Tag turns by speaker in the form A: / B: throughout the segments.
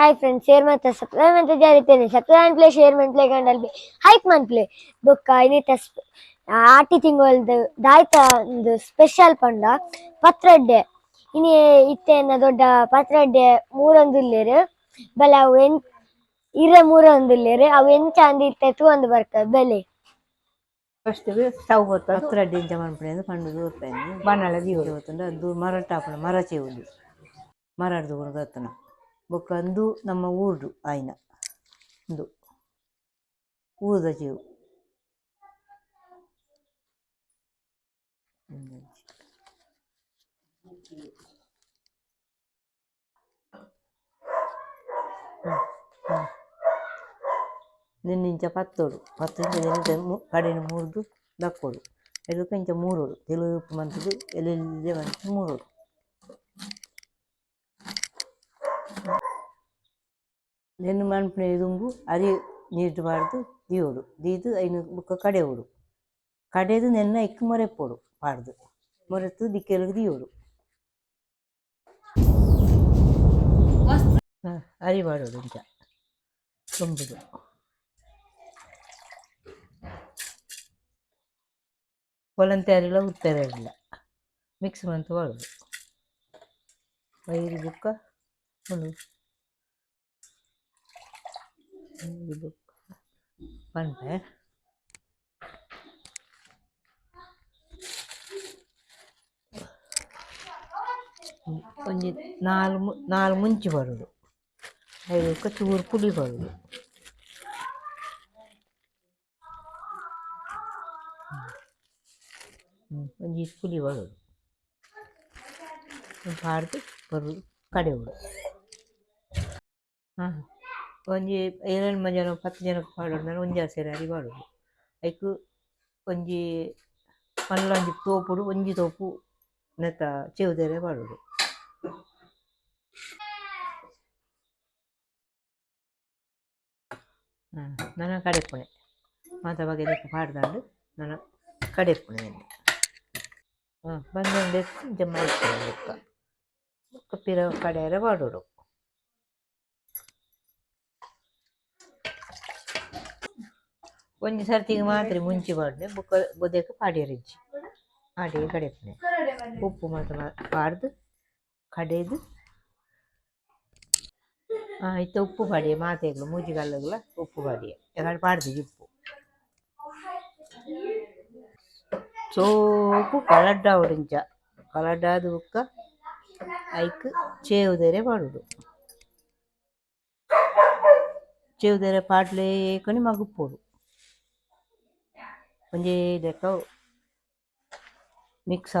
A: Hi friends share ಮತ್ತೆ subscribe ಅಂತ ಜಾರಿತೇನೆ ಸಬ್ಸ್ಕ್ರೈಬ್ ಪ್ಲೇ ಶೇರ್ ಮಂತ್ಲೆ ಗಂಡಲ್ ಬಿ ಹೈಕ್ ಮಂತ್ಲೆ ಬೊಕ್ಕ ಇನ್ನಿತ ಆಟಿ ತಿಂಗಳದ ದಾಯ್ತ ಒಂದು ಸ್ಪೆಷಲ್ ಪಂಡ. ಪತ್ರಡ್ಡೆ. ಇನಿ ಇತ್ತೇನ ದೊಡ್ಡ ಪತ್ರೊಡ್ಡೆ ಮೂರೊಂದುಲ್ಲೆರ್. ಬಲ ಅವು ಎನ್ ಇರ ಮೂರೊಂದುಲ್ಲೆರ್. ಅವು ಎಂಚ ಅಂದ್ ಇತ್ತೆ ತೂಂದು ಬರ್ತದೆ ಬೆಲೆ.
B: ಫಸ್ಟ್ ಸ್ಟವ್
C: ಹತ್ರ ಡಿಂಜ ಮನ್ಪುಣೆ ಪಂಡು ದೂರ್ಪೇನೆ ಅದು ಮರ ಟಾಪಣ ಮರ ಚೆವುಡು ಮರ ಹಿಡ್ದು ಕೊಡಗತ್ತನ ಬೊಕ್ಕ ಅಂದು ನಮ್ಮ ಊರ್ಡು ಆಯ್ನ ಒಂದು ಊರದ ಜೀವು ನಿನ್ನಿಂಚ ಪತ್ತೋಡು ಪತ್ತಿಂಚ ನಿನ್ನಿಂಚ ಮು- ಕಡೆನ ಮುರಿದು ದಕ್ಕೋಡು ಎದಕ್ಕೆ ಇಂಚ ಮೂರೋಡು ತೆಲುಪು ಮಂತದು ಎಲ್ಲೆಲ್ಲೇ ಮಂತ್ ಮೂರೋಡು ನೆನ್ನು ಮನ್ಪುನೆ ದುಂಬು ಅರಿ ನೀರು ಪಾಡ್ದು ದೀವೋಡು ದೀದು ಐನು ಬುಕ್ಕ ಕಡೆಯೋಡು ಕಡೆದು ನೆನ್ನ ಇಕ್ಕು ಮೊರೆಪ್ಪೋಡು ಪಾಡ್ದು ಮೊರೆತು ದಿಕ್ಕೆಲುಗು ದೀವೋಡು ಹ, ಅರಿ ಪಾಡೋಡು ಇಂಚ ತುಂಬುದು ಕೊಲಂತೆ ಅರಿಲ್ಲ ಉತ್ತರ ಅರಿಲ್ಲ ಮಿಕ್ಸ್ ಮಂತು ಮಾಡೋದು ವೈರಿ ಬುಕ್ಕ ಒಂದು in the book. One pair. కొంచెం నాలుగు నాలుగు ముంచి పరుగు అది ఒక చూరు పులి పరుగు కొంచెం పులి పరుగు பாடுத்து ஒரு கடை விடும் ஆ ಒಂಜಿ ಏಳೆಂಟು ಜನ ಪತ್ತು ಜನಕ್ಕೆ ಪಾಡೋಡು ನಾನು ಒಂಜಿ ಸೇರಿ ಅರಿ ಪಾಡೋದು ಐಕು ಒಂಜಿ ಮಲ್ಲ ಒಂಜಿ ತೋಪುಡು ಒಂಜಿ ತೋಪು ನೆತ್ತ ಚೆವುದೇರೆ ಪಾಡೋಡು ಹಾಂ ನನ್ನ ಕಡೆಪುಣೆ ಮಾತ ಬಗ್ಗೆ ಇದಕ್ಕೆ ಪಾಡ್ದಾಂಡು ನನ್ನ ಕಡೆಪುಣೆ ಹಾಂ ಬಂದಂಡೆ ಜಮ್ಮ ಇಟ್ಟು ಬುಕ್ಕ ಬುಕ್ಕ ಪಿರ ಕಡೆಯರ ಪಾಡೋಡು ಒಂಜಿ ಸರ್ತಿಗೆ ಮಾತ್ರ ಮುಂಚಿ ಪಾಡ್ನೆ ಬುಕ್ಕ ಬೊದೆಕ ಪಾಡ್ಯರಿಜ್ಜಿ ಆಡಿಗೆ ಕಡೆಪುಣೆ ಉಪ್ಪು ಮಾತ್ರ ಪಾಡ್ದು ಕಡೆದು. ಹಾಂ ಇತ್ತ ಉಪ್ಪು ಪಾಡಿಯ ಮಾತೆಗ್ಲು ಮೂಜಿಗಲ್ಲಗ್ಲ ಉಪ್ಪು ಪಾಡಿಯ. ಯಾಕಂದ್ರೆ ಪಾಡ್ದು ಉಪ್ಪು. ಸೋಪು ಕಲಡ್ಡ ಉಡಿಂಚ ಕಲಡ್ಡಾದ ಬುಕ್ಕ ಐಕ್ ಚೇವುದೆರೆ ಪಾಡುದು ಚೇವುದೆರೆ ಪಾಡ್ಲೆ ಮಗು ಮಗುಪ್ಪೋಡು ಒಂಜೇ ಲೆಕ್ಕ ಮಿಕ್ಸ್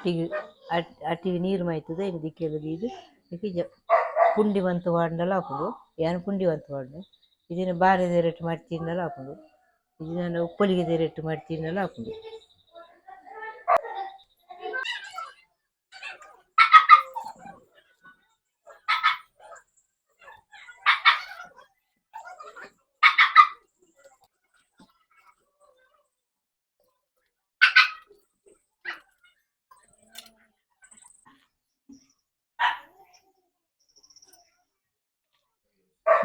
C: ಅಟ್ಟಿಗೆ, ಅಟ್, ಅಟ್ಟಿಗೆ ನೀರು ಮಾಯ್ತದೆ, ಇನ್ನು ದಿಕ್ಕೆಲ್ಲ ಇದು ಇದಕ್ಕೆ ಪುಂಡಿ ಬಂತು ವಾಡ್ನಲ್ಲ ಹಾಕೋದು ಏನು ಪುಂಡಿ ವಂತ ವಾಡ್ನೆ ಇದನ್ನು ಬಾರೆದೆ ರೇಟ್ ಮಾಡ್ತೀನಲ್ಲ ಹಾಕೋದು ಇದನ್ನು ಉಪ್ಪಲಿಗೆ ರೇಟ್ ಹಾಕೋದು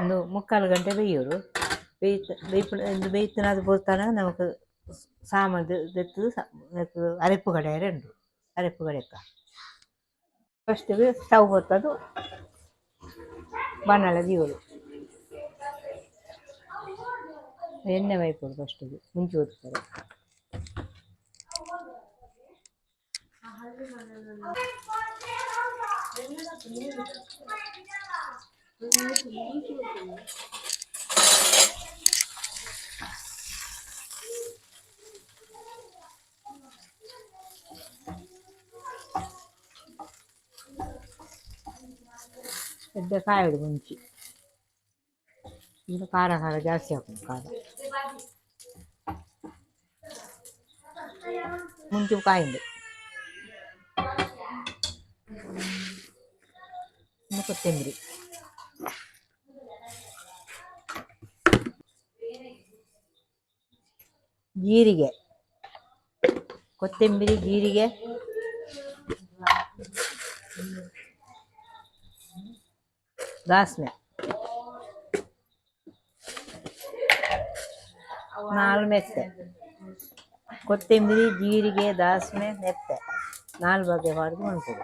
C: ಒಂದು ಮುಕ್ಕಾಲು ಗಂಟೆ ಬೇಯೋರು. ಬೇಯ್ತ, ಬೇಯ್ಪುನ ಒಂದು ಬೇಯ್ತನಾದ ಬೋತಾನ ನಮಕ್ ಸಾಮಾನು അരപ്പ് ಅರೆಪ್ಪು ಕಡೆಯರೆ ಉಂಡು ಅರೆಪ್ಪು ಕಡೆಯಕ್ಕ ಫಸ್ಟ್ ಸ್ಟವ್ ಬರ್ತದು ಬಣ್ಣಲ ದೀವಲು ಎಣ್ಣೆ ಮೈಪೋಡು ಫಸ್ಟಿಗೆ ಮುಂಚೆ ಓದ್ತಾರೆ పెద్ద కాయడు ముంచి ఇంకా కార కార జాస్తి అవుతుంది కార ముంచి కాయండి ಇನ್ನು ಜೀರಿಗೆ. ಕೊತ್ತಂಬರಿ ಜೀರಿಗೆ. ದಾಸನೆ ನಾಲ್ ಮೆತ್ತೆ. ಕೊತ್ತಂಬರಿ ಜೀರಿಗೆ ದಾಸನೆ ಮೆತ್ತೆ. ನಾಲ್ ಬಗೆ ಮಾಡಿದ್ದು ಮಾಡ್ಬೋದು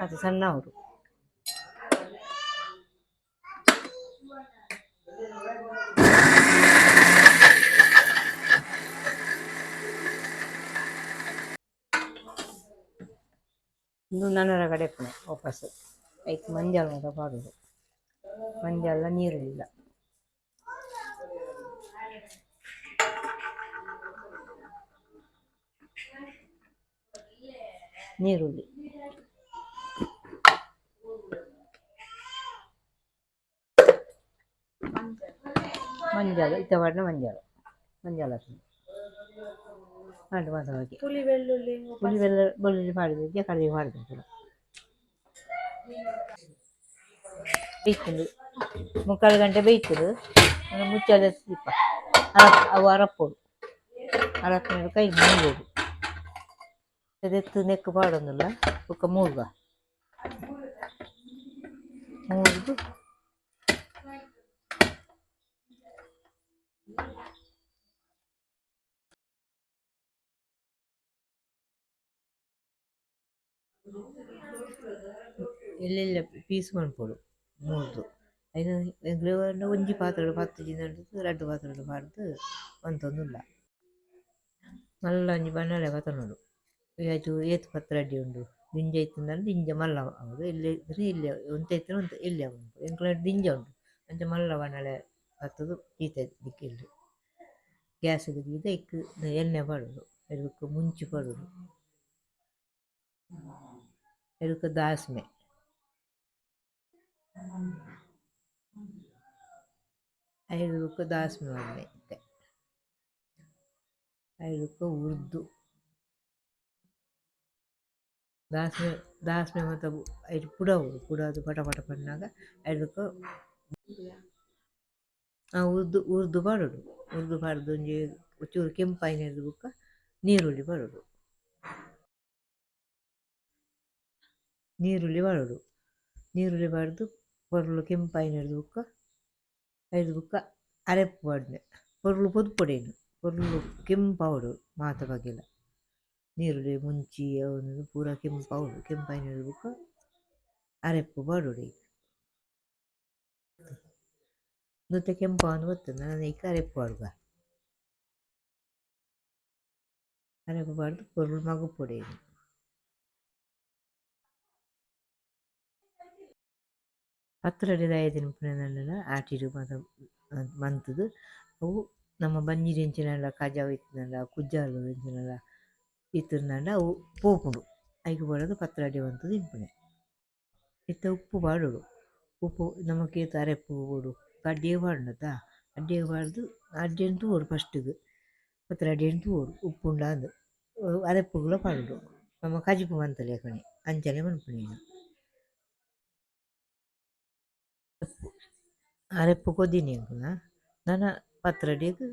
C: ಅದು ಸಣ್ಣ ಅವರು. ಇನ್ನು ನನ್ನರ ಕಡೆ ಪುನಃ ವಾಪಸ್ ಆಯ್ತು ಮಂಜಾಲ ಪಾಡೋದು ಮಂಜಲ್ಲ ನೀರು ಇಲ್ಲ ನೀರುಳ್ಳಿ ಮಂಜಾಳ ಇತ್ತ ಬಾಡಿನ ಮಂಜಾಳ ಮಂಜಾಳ ಮಾಡಿ ಮಾಸವಾಗಿ
B: ಪುಳಿ ಬೆಳ್ಳುಳ್ಳಿ
C: ಪುಳಿ ಬೆಲ್ಲ ಬೆಳ್ಳುಳ್ಳಿ ಮಾಡಿದ್ರೆ ಕಡಿಮೆ ಮಾಡಿದೆ ಕೂಡ ಬೇಯ್ತುಂಡು ಮುಕ್ಕಾಲು ಗಂಟೆ ಬೇಯ್ತುಡು ಆಮೇಲೆ ಮುಚ್ಚಳ ದೀಪ ಅರಪ್ ಅವು ಅರಪ್ಪೋಡು ಅರಪ್ಪಿನ ಕೈ ಮೂಗೋಡು ಅದೆತ್ತು ನೆಕ್ಕು ಪಾಡೊಂದಿಲ್ಲ ಬೊಕ್ಕ ಮೂಗ ಮೂಗ್ದು ಎಲ್ಲೆಲ್ಲ ಪೀಸ್ ಮಾಡ್ಕೊಡು ಮೂರ್ದು ಐದು ಎಂಗ್ಲೂರ್ನ ಒಂಜಿ ಪಾತ್ರೆಡು ಪತ್ತು ಜಿನಡ್ದು ರಡ್ಡು ಪಾತ್ರೆಡು ಪಾಡ್ದು ಒಂತೊಂದುಲ್ಲ ಮಲ್ಲ ಒಂಜಿ ಬಣ್ಣಲೆ ಬತ್ತನೋಡು ಆಯ್ತು ಏತು ಪತ್ರ ಅಡ್ಡಿ ಉಂಡು ದಿಂಜ ಇತ್ತಂದ್ರೆ ದಿಂಜ ಮಲ್ಲ ಅವರು ಇಲ್ಲಿ ಇದ್ರೆ ಇಲ್ಲಿ ಒಂತ ಇತ್ತು ಒಂತ ಇಲ್ಲಿ ಉಂಟು ಎಂಕ್ಲ ದಿಂಜ ಉಂಟು ಅಂಚ ಮಲ್ಲ ಬಣ್ಣಲೆ ಬತ್ತದು ಈತ ದಿಕ್ಕಿಲ್ಲು ಗ್ಯಾಸ್ ಗೀತ ಇಕ್ಕು ಎಣ್ಣೆ ಪಡೋದು ಇದಕ್ಕೆ ಮುಂಚಿ ಪಡೋದು ಇದಕ್ಕೆ ದಾಸ್ಮೆ ಐದಕ್ಕೆ ದಾಸ್ಮೆ ಒಳ್ಳೆ ಇತ್ತೆ. ಐದಕ್ಕೆ ಉರ್ದು. ದಾಸ್ಮೆ ದಾಸ್ಮೆ ಮತ್ತು ಐದು ಪುಡವು ಪುಡದು ಪಟ ಪಟ ಪಣ್ಣಾಗ ಐದಕ್ಕೆ ಆ ಉರ್ದು ಉರ್ದು ಪಾಡೋಡು ಉರ್ದು ಬಾಡ್ದು ಒಂಜಿ ಚೂರು ಕೆಂಪಾಯಿನದು ಬುಕ್ಕ ನೀರುಳ್ಳಿ ಪಾಡೋಡು ನೀರುಳ್ಳಿ ಬಾಳುಡು ನೀರುಳ್ಳಿ ಬಾಡ್ದು ಪೊರ್ಲು ಕೆಂಪಾಯಿನ ಹಿಡಿದು ಬುಕ್ಕ ಹಿಡಿದು ಬುಕ್ಕ ಅರೆಪ್ಪು ಬಾಡ್ದೆ ಪೊರ್ಲು ಪೊದು ಪೊಡೇನು. ಪೊರ್ಲು ಕೆಂಪಾವುಡು ಮಾತ ಬಗೆಲ್ಲ. ನೀರುಳ್ಳಿ ಮುಂಚಿ ಅವನದು ಪೂರ ಕೆಂಪಾವುಡು ಕೆಂಪಾಯಿನ ಹಿಡಿದು ಬುಕ್ಕ ಅರೆಪ್ಪು ಬಾಡುಡು ಈಗ. ಮತ್ತೆ ಕೆಂಪು ಅವನು ಗೊತ್ತು ನಾನು ಈಗ ಅರೆಪ್ಪು ಬಾಡ್ದ. ಅರೆಪ್ಪು ಮಗು ಪೊಡೇನು. ಪೊಡೇನು ಪತ್ರೊಡೆ ದಾಯ ತಿನ್ಪುನಂಡ ಆಟಿಡು ಮಾತ ಮಂತುದು. ಅವು ನಮ್ಮ ಬಂಜಿರಿ ಎಂಚಿನಲ ಕಜಾವ್ ಇತ್ತಿನಲ ಕುಜ್ಜಾಲು ಎಂಚಿನಲ ಇತ್ತಿನಂಡ ಅವು ಪೋಪುಡು. ಐಕ್ ಬಡದು ಪತ್ರಡಿ ಮಂತುದು ಇಪ್ಪುನೆ ಇತ್ತ ಉಪ್ಪು ಬಾಡುಡು. ಉಪ್ಪು ಏತ್ ಅರೆಪ್ಪು ಬೋಡು ಅಡ್ಡಿಗೆ ಪಾಡುಂಡತ ಅಡ್ಡಿಗೆ ಪಾಡ್ದು ಅಡ್ಡಿನ್ ತೂವೊಡು ಫಸ್ಟ್ಗ್ ತೋಡು ಉಪ್ಪುಂಡ ಅಂದು ಅರೆಪ್ಪುಗಳ ಪಾಡುಡು. ನಮ ಕಜಿಪು ಮಂತಲೆ ಯಕನೆ ಅಂಚನೆ ಮನ್ಪುನೇನು ಅರೆಪ್ಪು ಕೊದ್ದಿನಿ ಅಂಕುನ ನನ ಪತ್ರೊಡೆಗ್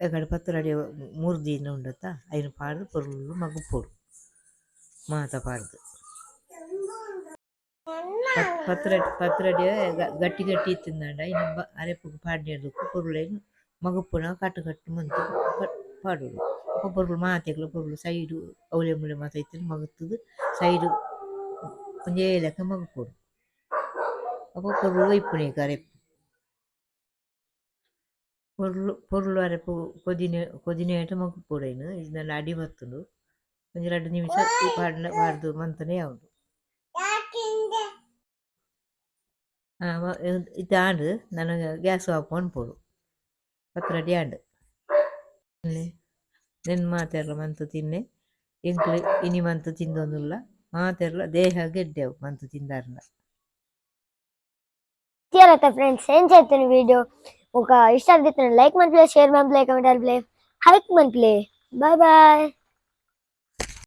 C: ಎಕಡೆ ಪತ್ರೊಡೆ ಮೂರು ದಿನ ಉಂಡತ ಐನ್ ಪಾಡ್ದ್ ಪೊರ್ಲು ಮಲ್ಪೊಡು ಮಾತ ಪಾಡ್ದ್ ಪತ್ರೊಡೆ ಪತ್ರೊಡೆ ಗಟ್ಟಿ ಗಟ್ಟಿ ಇತ್ತಿಂದಂಡ ಐನ ಬ ಅರೆಪ್ಪುಗು ಪಾಡ್ಡೆರ್ದುಪ್ಪು ಪೊರ್ಲುಲೆಗ್ ಮಲ್ಪುನ ಕಟ್ ಕಟ್ ಮಂತ್ ಪಾಡೊಡು ಅಪ್ಪ ಪೊರ್ಲು ಮಾತೆಗ್ಲ ಪೊರ್ಲು ಸೈಡ್ ಅವಲೆ ಮೂಲೆ ಮಾತ ಇತ್ತ್ಂಡ ಮಲ್ತುದು ಸೈಡ್ ಒಂಜೇ ಲೆಕ್ಕ ಮಲ್ಪೊಡು ಅಪ್ಪ ಪೊರ್ಲು ಇಪ್ಪುನೇಕ್ ಅರೆಪ್ಪು ಪೊರ್ಲು ಪೊರ್ಲು ಅರೆಪ್ಪು ಕೊದಿನೆ ಕೊದಿನೆಟ್ ಮಲ್ಪೊಡು ಐನ್ ಇಜ್ಜಿಂಡ ಅಡಿ ಬತ್ತುಂಡು ಒಂಜಿ ರಡ್ಡ್ ನಿಮಿಷ ಪಾಡ್ನ ಪಾಡ್ದ್ ಮಂತುನೆ ಯಾವೊಂಡು ಆ ಮ- ಇತ್ತೆ ಆಂಡ್ ನನಗೆ ಗ್ಯಾಸ್ ಆಫ್ ಮನ್ಪೊಡು ಪತ್ರೊಡೆ ಆಂಡ್ ನೆನ್ ಮಾತೆರ್ಲ ಮಂತ್ ತಿನ್ನೆ ಎಂಕ್ಲೆ ಇನಿ ಮಂತ್ ತಿಂದೊಂದುಲ್ಲ ಮಾತೆರ್ಲ ದೇಹ ಗೆಡ್ಡೆವು ಮಂತ್ ತಿಂದಾರ್ನ
A: తీరత ఫ్రెండ్స్ ఏం చేస్తున్న వీడియో? ఒక ఇష్ట లైక్ మన ప్లే షేర్ మన ప్లే కమెంట్ ప్లే హైక్ మన ప్లే బాయ్ బాయ్